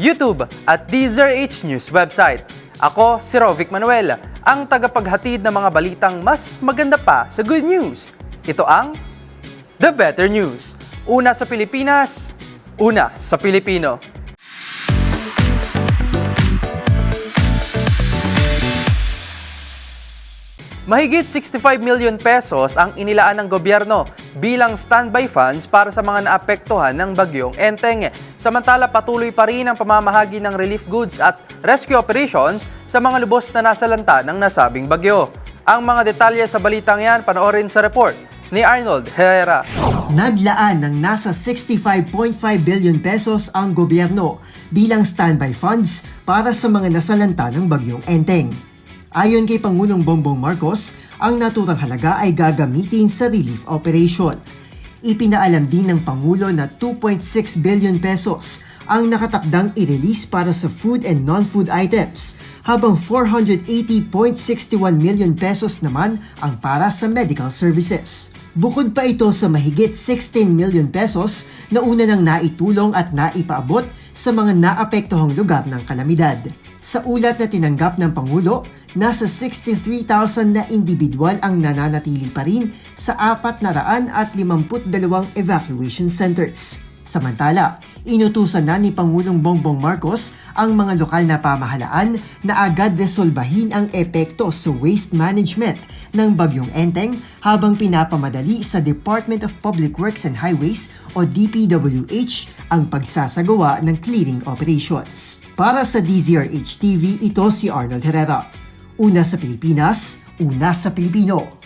YouTube at DZRH News website. Ako si Rovic Manuel, ang tagapaghatid ng mga balitang mas maganda pa sa good news. Ito ang The Better News. Una sa Pilipinas, una sa Pilipino. Mahigit 65 million pesos ang inilaan ng gobyerno bilang standby funds para sa mga naapektuhan ng bagyong Enteng. Samantala patuloy pa rin ang pamamahagi ng relief goods at rescue operations sa mga lubos na nasalanta ng nasabing bagyo. Ang mga detalye sa balitang yan panoorin sa report ni Arnold Herrera. Naglaan ng nasa 65.5 billion pesos ang gobyerno bilang standby funds para sa mga nasalanta ng bagyong Enteng. Ayon kay Pangulong Bongbong Marcos, ang naturang halaga ay gagamitin sa relief operation. Ipinaalam din ng Pangulo na 2.6 billion pesos ang nakatakdang i-release para sa food and non-food items, habang 480.61 million pesos naman ang para sa medical services. Bukod pa ito sa mahigit 16 million pesos na una nang naitulong at naipaabot sa mga naapektuhang lugar ng kalamidad. Sa ulat na tinanggap ng Pangulo, nasa 63,000 na individual ang nananatili pa rin sa 452 evacuation centers. Samantala, inutusan na ni Pangulong Bongbong Marcos ang mga lokal na pamahalaan na agad resolbahin ang epekto sa waste management ng Bagyong Enteng habang pinapamadali sa Department of Public Works and Highways o DPWH ang pagsasagawa ng clearing operations. Para sa DZRH TV, ito si Arnold Herrera. Una sa Pilipinas, una sa Pilipino.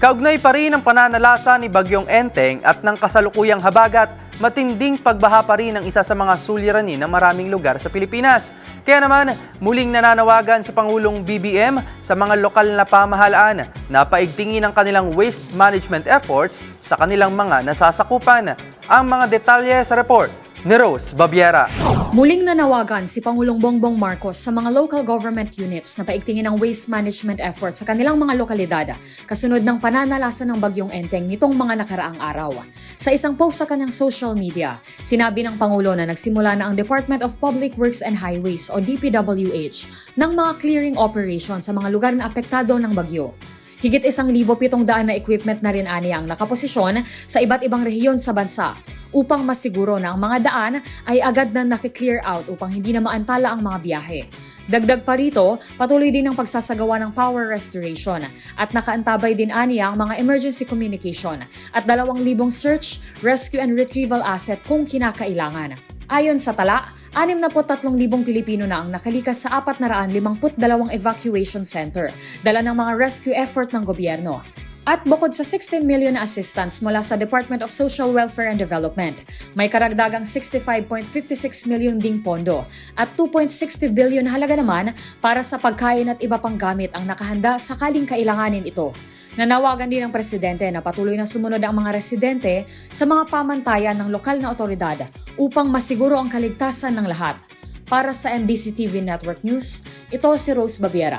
Kaugnay pa rin ang pananalasa ni Bagyong Enteng at ng kasalukuyang habagat, matinding pagbaha pa rin ang isa sa mga suliranin ng maraming lugar sa Pilipinas. Kaya naman, muling nananawagan sa Pangulong BBM sa mga lokal na pamahalaan na paigtingin ang kanilang waste management efforts sa kanilang mga nasasakupan. Ang mga detalye sa report ni Rose Babiera. Muling nanawagan si Pangulong Bongbong Marcos sa mga local government units na paigtingin ang waste management efforts sa kanilang mga lokalidad kasunod ng pananalasa ng bagyong Enteng nitong mga nakaraang araw. Sa isang post sa kanyang social media, sinabi ng Pangulo na nagsimula na ang Department of Public Works and Highways o DPWH ng mga clearing operation sa mga lugar na apektado ng bagyo. Higit isang libo pitong daan na equipment na rin ani ang nakaposisyon sa iba't ibang rehiyon sa bansa upang masiguro na ang mga daan ay agad na nakiklear out upang hindi na maantala ang mga biyahe. Dagdag pa rito, patuloy din ang pagsasagawa ng power restoration at nakaantabay din ani ang mga emergency communication at 2,000 search, rescue and retrieval asset kung kinakailangan. Ayon sa tala, 63,000 Pilipino na ang nakalikas sa 452 evacuation center, dala ng mga rescue effort ng gobyerno. At bukod sa 16 million na assistance mula sa Department of Social Welfare and Development, may karagdagang 65.56 million ding pondo at 2.60 billion halaga naman para sa pagkain at iba pang gamit ang nakahanda sakaling kailanganin ito. Nanawagan din ng presidente na patuloy na sumunod ang mga residente sa mga pamantayan ng lokal na otoridad upang masiguro ang kaligtasan ng lahat. Para sa MBC TV Network News, ito si Rose Babiera.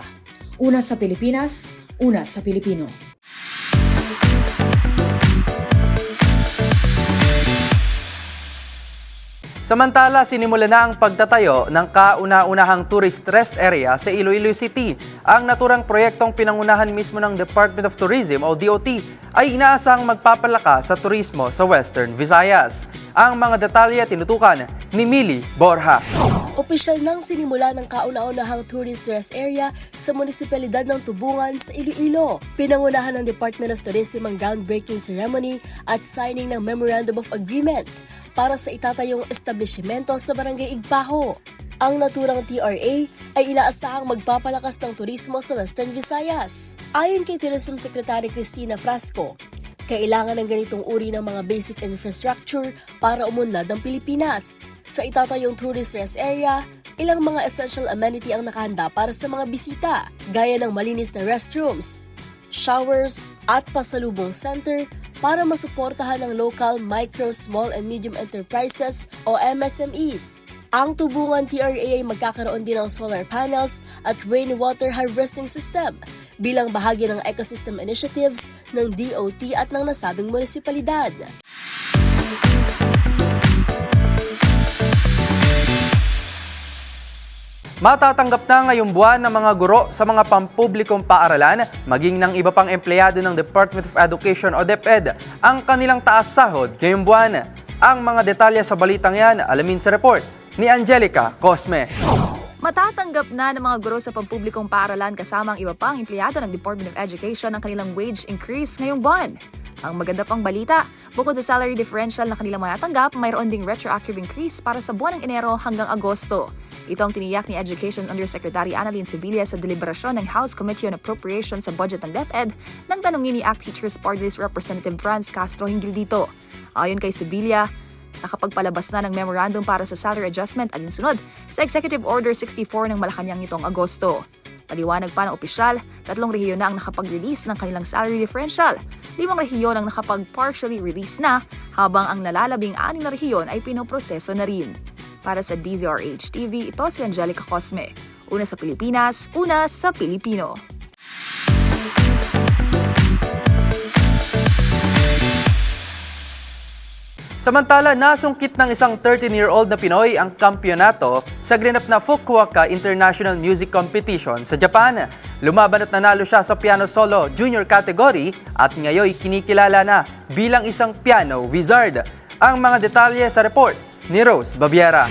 Una sa Pilipinas, una sa Pilipino. Thank you. Samantala, sinimula na ang pagtatayo ng kauna-unahang tourist rest area sa Iloilo City. Ang naturang proyektong pinangunahan mismo ng Department of Tourism o DOT ay inaasang magpapalakas sa turismo sa Western Visayas. Ang mga detalye tinutukan ni Mili Borja. Opisyal nang sinimula ng kauna-unahang tourist rest area sa munisipalidad ng Tubungan sa Iloilo. Pinangunahan ng Department of Tourism ang groundbreaking ceremony at signing ng Memorandum of Agreement para sa itatayong establishmento sa Barangay Igpaho. Ang naturang TRA ay inaasahang magpapalakas ng turismo sa Western Visayas. Ayon kay Tourism Secretary Cristina Frasco, kailangan ng ganitong uri ng mga basic infrastructure para umunlad ang Pilipinas. Sa itatayong tourist rest area, ilang mga essential amenity ang nakahanda para sa mga bisita, gaya ng malinis na restrooms, showers, at pasalubong center para masuportahan ng local micro, small, and medium enterprises o MSMEs. Ang tubungan TRA ay magkakaroon din ng solar panels at rainwater harvesting system bilang bahagi ng ecosystem initiatives ng DOT at ng nasabing munisipalidad. Matatanggap na ngayong buwan ng mga guro sa mga pampublikong paaralan, maging ng iba pang empleyado ng Department of Education o DepEd, ang kanilang taas sahod ngayong buwan. Ang mga detalye sa balitang yan, alamin sa report ni Angelica Cosme. Matatanggap na ng mga guro sa pampublikong paaralan kasama ang iba pang empleyado ng Department of Education ang kanilang wage increase ngayong buwan. Ang maganda pang balita, bukod sa salary differential na kanilang matatanggap, mayroon ding retroactive increase para sa buwan ng Enero hanggang Agosto. Ito ang tiniyak ni Education Undersecretary Annalyn Sevilla sa deliberasyon ng House Committee on Appropriations sa budget ng DepEd nang tanungin ni ACT Teachers Party List Representative Franz Castro hinggil dito. Ayon kay Sevilla, nakapagpalabas na ng memorandum para sa salary adjustment alinsunod sa Executive Order 64 ng Malacanang nitong Agosto. Paliwanag pa ng opisyal, tatlong rehiyon na ang nakapag-release ng kanilang salary differential. Limang rehiyon ang nakapag-partially release na, habang ang nalalabing anim na rehiyon ay pinoproseso na rin. Para sa DZRH TV, ito si Angelica Cosme. Una sa Pilipinas, una sa Pilipino. Samantala, nasungkit ng isang 13-year-old na Pinoy ang kampyonato sa grinap na Fukuoka International Music Competition sa Japan. Lumaban at nanalo siya sa piano solo junior category at ngayon kinikilala na bilang isang piano wizard. Ang mga detalye sa report ni Rose Babiera.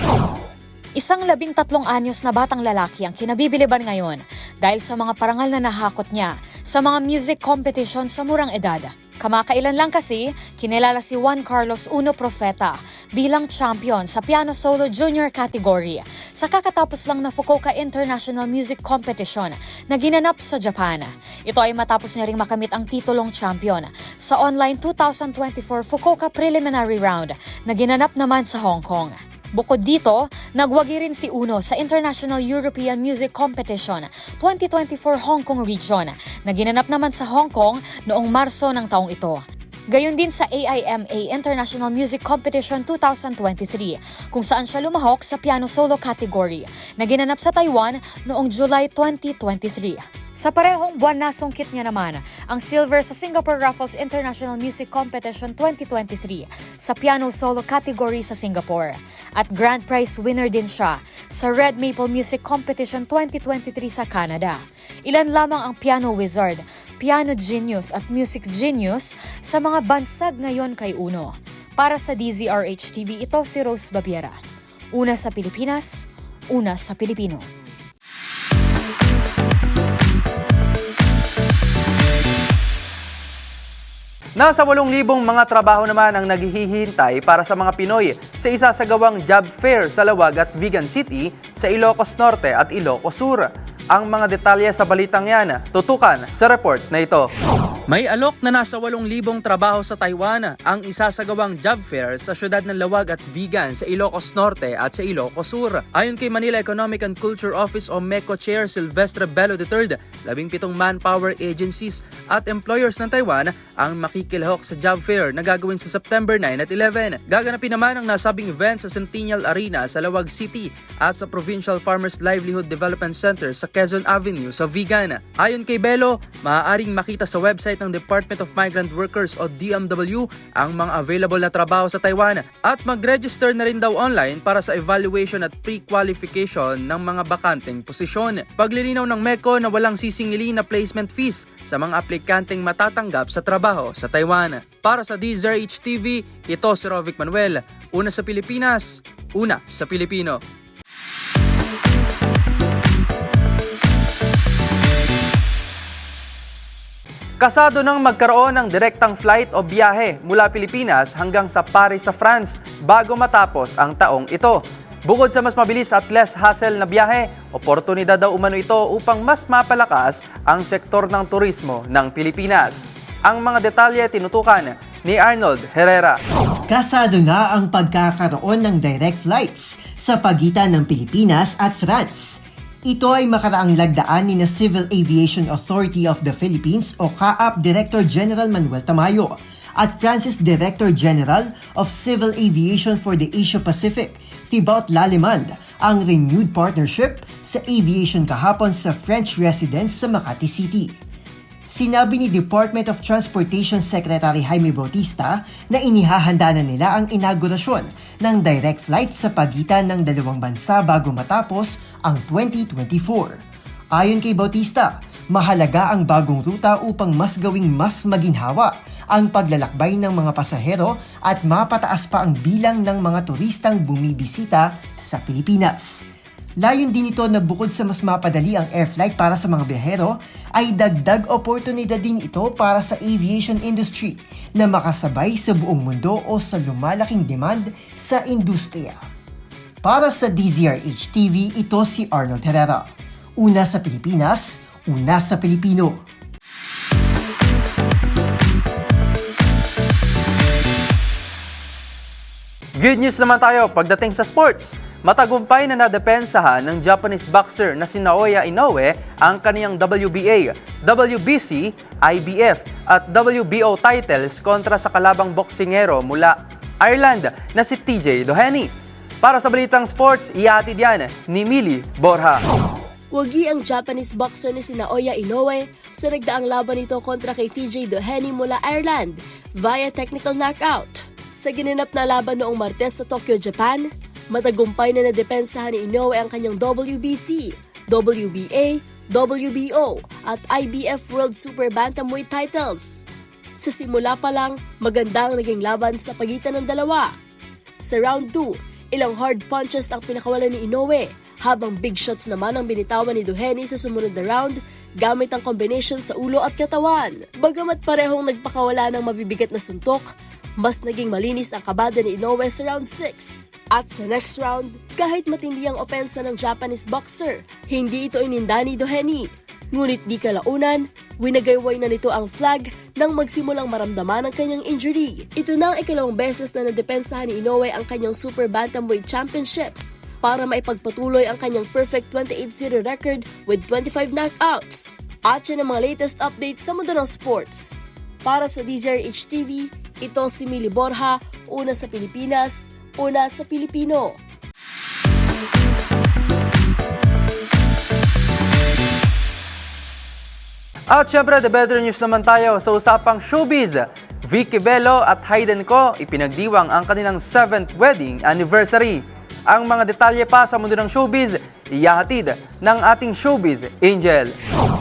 Isang labing tatlong anyos na batang lalaki ang kinabibiliban ngayon dahil sa mga parangal na nahakot niya sa mga music competition sa murang edad. Kamakailan lang kasi, kinilala si Juan Carlos Uno Profeta bilang champion sa piano solo junior category sa kakatapos lang na Fukuoka International Music Competition na ginanap sa Japan. Ito ay matapos niya ring makamit ang titulong champion sa online 2024 Fukuoka Preliminary Round na ginanap naman sa Hong Kong. Bukod dito, nagwagi rin si Uno sa International European Music Competition 2024 Hong Kong Region na ginanap naman sa Hong Kong noong Marso ng taong ito. Gayon din sa AIMA International Music Competition 2023 kung saan siya lumahok sa piano solo category na ginanap sa Taiwan noong July 2023. Sa parehong buwan nasungkit niya naman ang silver sa Singapore Raffles International Music Competition 2023 sa piano solo category sa Singapore. At grand prize winner din siya sa Red Maple Music Competition 2023 sa Canada. Ilan lamang ang piano wizard, piano genius at music genius sa mga bansag ngayon kay Uno. Para sa DZRH TV, ito si Rose Babiera. Una sa Pilipinas, una sa Pilipino. Nasa 8,000 mga trabaho naman ang naghihintay para sa mga Pinoy sa isa sa gawang job fair sa Lawag at Vigan City sa Ilocos Norte at Ilocos Sur. Ang mga detalye sa balitang yan, tutukan sa report na ito. May alok na nasa 8,000 trabaho sa Taiwan ang isasagawang job fair sa syudad ng Lawag at Vigan sa Ilocos Norte at sa Ilocos Sur. Ayon kay Manila Economic and Culture Office o MECO Chair Silvestre Bello III, labing pitong manpower agencies at employers ng Taiwan ang makikilahok sa job fair na gagawin sa September 9 at 11. Gaganapin naman ang nasabing event sa Centennial Arena sa Lawag City at sa Provincial Farmers Livelihood Development Center sa Quezon Avenue sa Vigan. Ayon kay Belo, maaaring makita sa website ng Department of Migrant Workers o DMW ang mga available na trabaho sa Taiwan at mag-register na rin daw online para sa evaluation at pre-qualification ng mga bakanteng posisyon. Paglilinaw ng MECO na walang sisingili na placement fees sa mga aplikanteng matatanggap sa trabaho sa Taiwan. Para sa DZRH TV, ito si Rovic Manuel. Una sa Pilipinas, una sa Pilipino. Kasado nang magkaroon ng direktang flight o biyahe mula Pilipinas hanggang sa Paris sa France bago matapos ang taong ito. Bukod sa mas mabilis at less hassle na biyahe, oportunidad daw umano ito upang mas mapalakas ang sektor ng turismo ng Pilipinas. Ang mga detalye tinutukan ni Arnold Herrera. Kasado na ang pagkakaroon ng direct flights sa pagitan ng Pilipinas at France. Ito ay makaraang lagdaan ni na Civil Aviation Authority of the Philippines o CAAP Director General Manuel Tamayo at Francis Director General of Civil Aviation for the Asia Pacific, Thibaut Lalimand, ang renewed partnership sa aviation kahapon sa French residence sa Makati City. Sinabi ni Department of Transportation Secretary Jaime Bautista na inihahanda na nila ang inaugurasyon ng direct flight sa pagitan ng dalawang bansa bago matapos ang 2024. Ayon kay Bautista, mahalaga ang bagong ruta upang mas gawing mas maginhawa ang paglalakbay ng mga pasahero at mapataas pa ang bilang ng mga turistang bumibisita sa Pilipinas. Layon din ito na bukod sa mas mapadali ang air flight para sa mga biyahero, ay dagdag oportunidad din ito para sa aviation industry na makasabay sa buong mundo o sa lumalaking demand sa industriya. Para sa DZRH TV, ito si Arnold Herrera. Una sa Pilipinas, una sa Pilipino. Good news naman tayo pagdating sa sports. Matagumpay na nadepensahan ng Japanese boxer na si Naoya Inoue ang kaniyang WBA, WBC, IBF at WBO titles kontra sa kalabang boksingero mula Ireland na si TJ Doheny. Para sa Balitang Sports, ihatid yan ni Mili Borja. Wagi ang Japanese boxer ni si Naoya Inoue sa nagdaang laban nito kontra kay TJ Doheny mula Ireland via technical knockout. Sa ginanap na laban noong Martes sa Tokyo, Japan, matagumpay na nadepensahan ni Inoue ang kanyang WBC, WBA, WBO at IBF World Super Bantamweight titles. Sa simula pa lang, maganda ang naging laban sa pagitan ng dalawa. Sa round 2, ilang hard punches ang pinakawalan ni Inoue, habang big shots naman ang binitawan ni Duheni sa sumunod na round gamit ang combination sa ulo at katawan. Bagamat parehong nagpakawala ng mabibigat na suntok, mas naging malinis ang kabada ni Inoue sa round 6. At sa next round, kahit matindi ang opensa ng Japanese boxer, hindi ito ininda ni Doheny. Ngunit di kalaunan, winagayway na nito ang flag nang magsimulang maramdaman ang kanyang injury. Ito na ang ikalawang beses na nadepensahan ni Inoue ang kanyang Super Bantamweight Championships para maipagpatuloy ang kanyang perfect 28-0 record with 25 knockouts. At yan ang mga latest updates sa mundo ng sports. Para sa DZRH TV, ito si Mili Borja, una sa Pilipinas, una sa Pilipino. At syempre, the better news naman tayo sa usapang showbiz. Vicky Bello at Hayden Ko ipinagdiwang ang kanilang 7th wedding anniversary. Ang mga detalye pa sa mundo ng showbiz, iyahatid ng ating showbiz angel.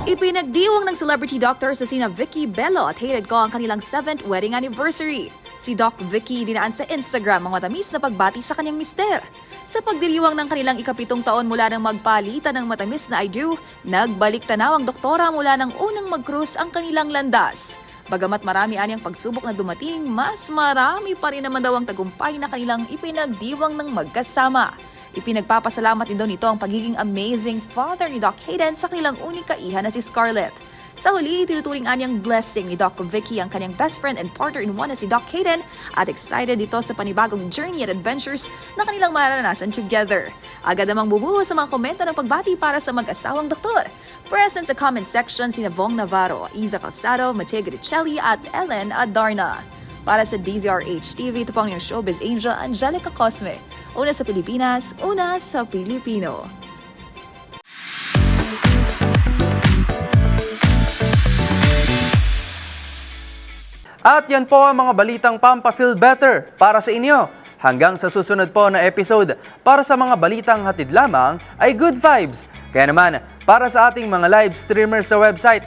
Ipinagdiwang ng celebrity doctors sa sina Vicky Bello at Hayden Ko ang kanilang 7th wedding anniversary. Si Doc Vicky dinaan sa Instagram ang matamis na pagbati sa kanyang mister. Sa pagdiriwang ng kanilang ikapitong taon mula ng magpalitan ng matamis na I do, nagbalik tanaw ang doktora mula ng unang mag-cruise ang kanilang landas. Bagamat marami anyang pagsubok na dumating, mas marami pa rin naman daw ang tagumpay na kanilang ipinagdiwang ng magkasama. Ipinagpapasalamat din daw nito ang pagiging amazing father ni Doc Hayden sa kanilang unika iha na si Scarlett. Sa huli, tinuturing anyang blessing ni Doc Vicky ang kanyang best friend and partner in one na si Doc Hayden at excited dito sa panibagong journey at adventures na kanilang maranasan together. Agad namang bumuhos sa mga komento ng pagbati para sa mag-asawang doktor. Present sa comment section sina Vong Navarro, Isa Calzado, Mateo Gricelli at Ellen Adarna. Para sa DZRH TV, ito pang yung showbiz angel Angelica Cosme. Una sa Pilipinas, una sa Pilipino. At yan po ang mga balitang Pampafeel Better para sa inyo. Hanggang sa susunod po na episode, para sa mga balitang hatid lamang ay good vibes. Kaya naman, para sa ating mga live streamers sa website,